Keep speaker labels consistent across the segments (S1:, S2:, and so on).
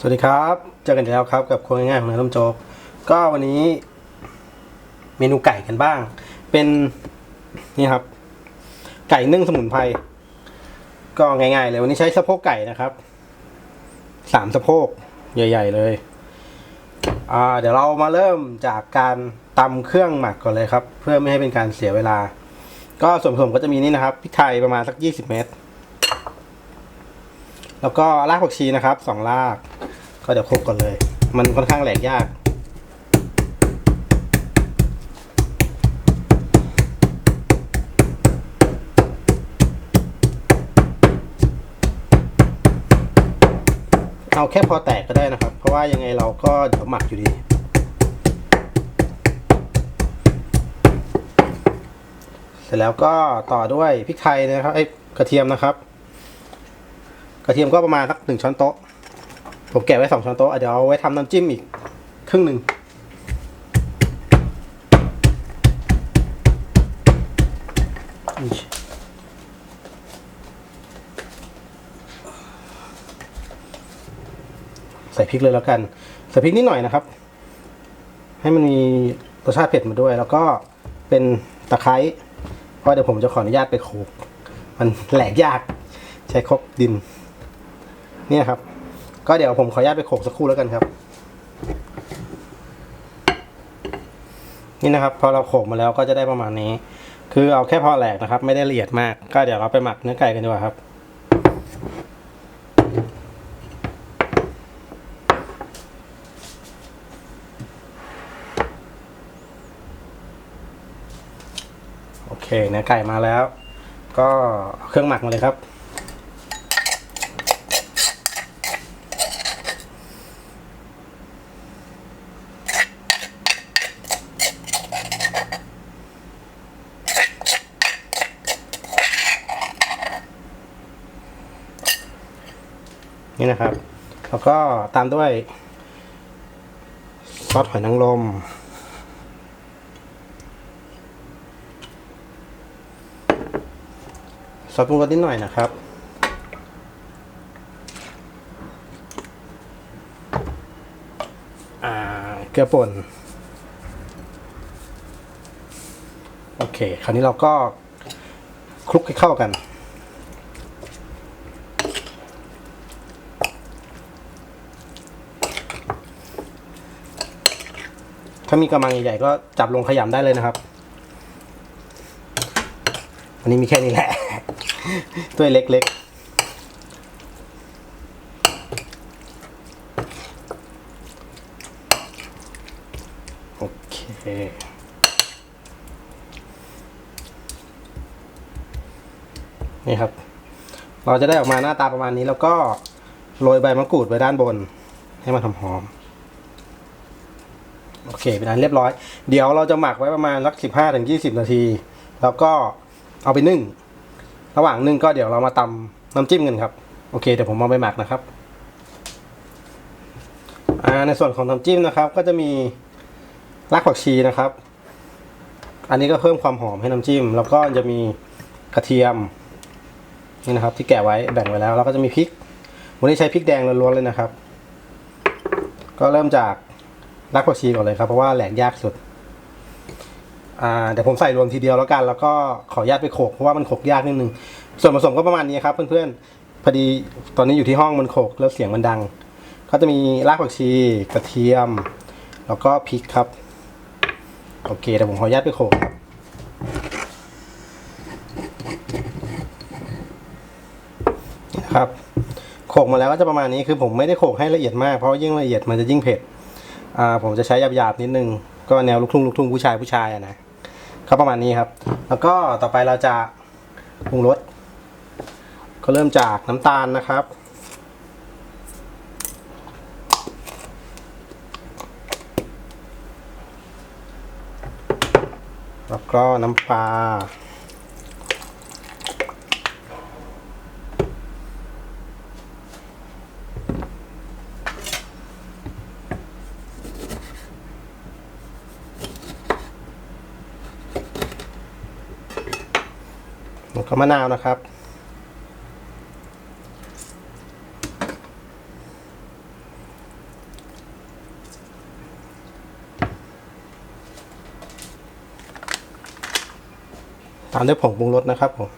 S1: สวัสดีครับเจอกันอีกแล้วครับกับครัวง่ายๆของนายต้มโจ๊กก็วันนี้ เมนูไก่กันบ้าง เป็นนี่ครับ ไก่นึ่งสมุนไพรก็ง่ายๆเลยวันนี้ใช้สะโพกไก่นะครับสามสะโพกใหญ่ ๆ เลยอ่าเดี๋ยวเรามาเริ่มจากการตำเครื่องหมักก่อนเลยครับ เพื่อไม่ให้เป็นการเสียเวลา ก็ส่วนผสมก็จะมีนี่นะครับพริกไทยประมาณสัก 20 เม็ดแล้วก็รากผักชีนะครับสองราก ก็เดี๋ยวคลุกก่อนเลย มันค่อนข้างแหลกยาก เอาแค่พอแตกก็ได้นะครับ เพราะว่ายังไงเราก็เดี๋ยวหมักอยู่ดีเสร็จแล้วก็ต่อด้วยพริกไทยนะครับไอ้กระเทียมนะครับ กระเทียมก็ประมาณสักหนึ่งช้อนโต๊ะ ผมแกะไว้สองช้อนโต๊ะเดี๋ยวเอาไว้ทำน้ำจิ้มอีกครึ่งหนึ่งใส่พริกเลยแล้วกัน ใส่พริกนิดหน่อยนะครับ ให้มันมีรสชาติเผ็ดมาด้วย แล้วก็เป็นตะไคร้เพราะเดี๋ยวผมจะขออนุญาตไปโขลกมันแหลกยาก ใช้ครกดิน เนี่ยครับ ก็เดี๋ยวผมขออนุญาตไปโขกสักครู่แล้วกันครับ นี่นะครับ พอเราโขกมาแล้วก็จะได้ประมาณนี้ คือเอาแค่พอแหลกนะครับ ไม่ได้ละเอียดมาก ก็เดี๋ยวเราไปหมักเนื้อไก่กันดีกว่าครับโอเคเนื้อไก่มาแล้ว ก็เครื่องหมักมาเลยครับ นี่นะครับ แล้วก็ตามด้วยซอสหอยนางรมซอสปรุงรสนิดหน่อยนะครับเกลือป่นโอเค คราวนี้เราก็คลุกให้เข้ากัน ถ้ามีกระมังใหญ่ๆก็จับลงขยำได้เลยนะครับ อันนี้มีแค่นี้แหละตัวเล็กๆโอเคนี่ครับ เราจะได้ออกมาหน้าตาประมาณนี้แล้วก็โรยใบมะกรูดไว้ด้านบน ให้มันหอมๆ โอเคเป็นอันเรียบร้อย เดี๋ยวเราจะหมักไว้ประมาณสักสิบห้าถึงยี่สิบนาที แล้วก็เอาไปนึ่ง ระหว่างนึ่งก็เดี๋ยวเรามาตำน้ำจิ้มกันครับ โอเคเดี๋ยวผมเอาไปหมักนะครับในส่วนของน้ำจิ้มนะครับ ก็จะมีรากผักชีนะครับ อันนี้ก็เพิ่มความหอมให้น้ำจิ้ม แล้วก็จะมีกระเทียมนี่นะครับ ที่แกะไว้แบ่งไว้แล้ว แล้วก็จะมีพริกวันนี้ใช้พริกแดงล้วนๆเลยนะครับ ก็เริ่มจาก รากผักชีก่อนเลยครับเพราะว่าแหลกยากสุด อ่าเดี๋ยวผมใส่รวมทีเดียวแล้วกัน แล้วก็ขออนุญาตไปโขกเพราะว่ามันโขกยากนิดนึง ส่วนผสมก็ประมาณนี้ครับ เพื่อนๆ พอดีตอนนี้อยู่ที่ห้องมันโขกแล้วเสียงมันดัง ก็จะมีรากผักชีกระเทียม แล้วก็พริกครับ โอเคเดี๋ยวผมขออนุญาตไปโขกครับนี่นะครับโขกมาแล้วก็จะประมาณนี้คือผมไม่ได้โขกให้ละเอียดมากเพราะยิ่งละเอียดมันจะยิ่งเผ็ด ผมจะใช้หยาบๆนิดนึง ก็แนวลูกทุ่งลูกทุ่งผู้ชายผู้ชายอะนะก็ประมาณนี้ครับ แล้วก็ต่อไปเราจะปรุงรสก็เริ่มจากน้ำตาลนะครับ แล้วก็น้ำปลา กับมะนาวนะครับ ตามด้วยผงปรุงรสนะครับผม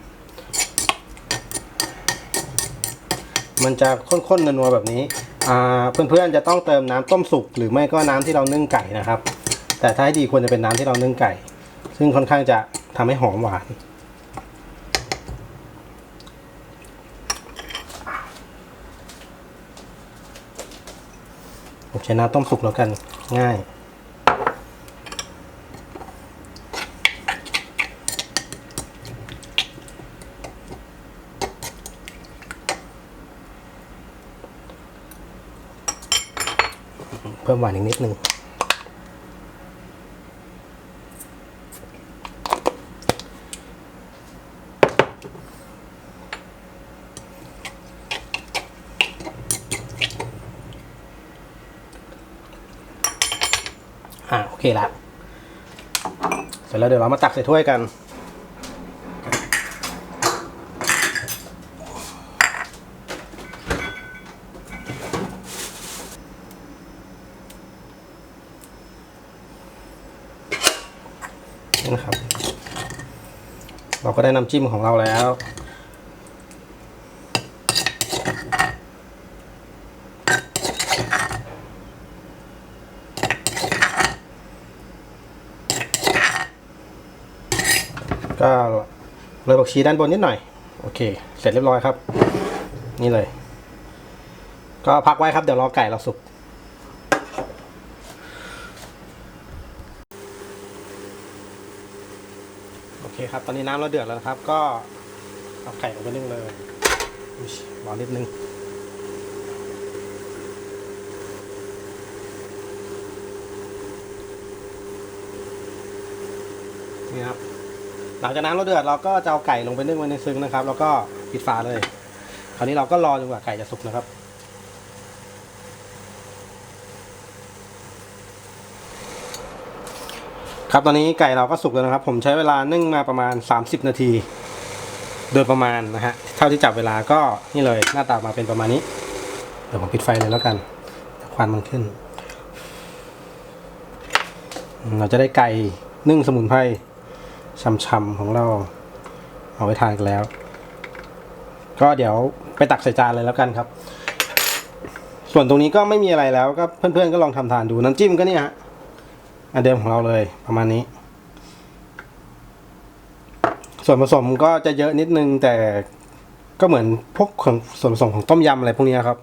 S1: มันจะข้นๆนัวๆแบบนี้เพื่อนๆจะต้องเติมน้ำต้มสุกหรือไม่ก็น้ำที่เรานึ่งไก่นะครับ แต่ถ้าให้ดีควรจะเป็นน้ำที่เรานึ่งไก่ ซึ่งค่อนข้างจะทำให้หอมหวาน ผมใช้น้ำต้มสุกแล้วกันง่าย เพิ่มหวานอีกนิดนึง เคละ เสร็จแล้วเดี๋ยวเรามาตักใส่ถ้วยกันนี่นะครับ เราก็ได้น้ำจิ้มของเราแล้ว ก็โรยผักชีด้านบนนิดหน่อย โอเค เสร็จเรียบร้อยครับ นี่เลย ก็พักไว้ครับเดี๋ยวรอไก่เราสุกโอเคครับ ตอนนี้น้ำเราเดือดแล้วนะครับ ก็เอาไก่ลงไปนึ่งเลยอุ๊ยร้อนนิดนึงนี่ครับ หลังจากนั้นเราเดือดเราก็จะเอาไก่ลงไปนึ่งไว้ในซึ้งนะครับ แล้วก็ปิดฝาเลย คราวนี้เราก็รอจนกว่าไก่จะสุกนะครับ ครับตอนนี้ไก่เราก็สุกแล้วนะครับ ผมใช้เวลานึ่งมาประมาณ 30 นาที โดยประมาณนะฮะเท่าที่จับเวลาก็นี่เลยหน้าตามาเป็นประมาณนี้เดี๋ยวผมปิดไฟเลยแล้วกันควันมันขึ้น เราจะได้ไก่นึ่งสมุนไพร ช่ำๆของเราเอาไว้ทานกันแล้ว ก็เดี๋ยวไปตักใส่จานเลยแล้วกันครับ ส่วนตรงนี้ก็ไม่มีอะไรแล้วก็เพื่อนๆก็ลองทำทานดูน้ำจิ้มก็เนี่ยฮะอันเดิมของเราเลยประมาณนี้ ส่วนผสมก็จะเยอะนิดนึงแต่ก็เหมือนพวกของส่วนผสมของต้มยำอะไรพวกนี้ครับ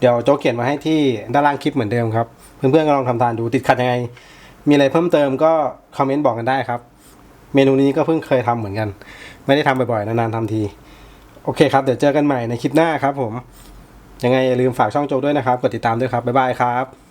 S1: เดี๋ยวโจเขียนมาให้ที่ด้านล่างคลิปเหมือนเดิมครับ เพื่อนๆก็ลองทำทานดูติดขัดยังไง มีอะไรเพิ่มเติมก็คอมเมนต์บอกกันได้ครับ เมนูนี้ก็เพิ่งเคยทำเหมือนกัน ไม่ได้ทำบ่อยๆ นานๆทำที โอเคครับ เดี๋ยวเจอกันใหม่ในคลิปหน้าครับผม ยังไงอย่าลืมฝากช่องโจด้วยนะครับ กดติดตามด้วยครับ บ๊ายบายครับ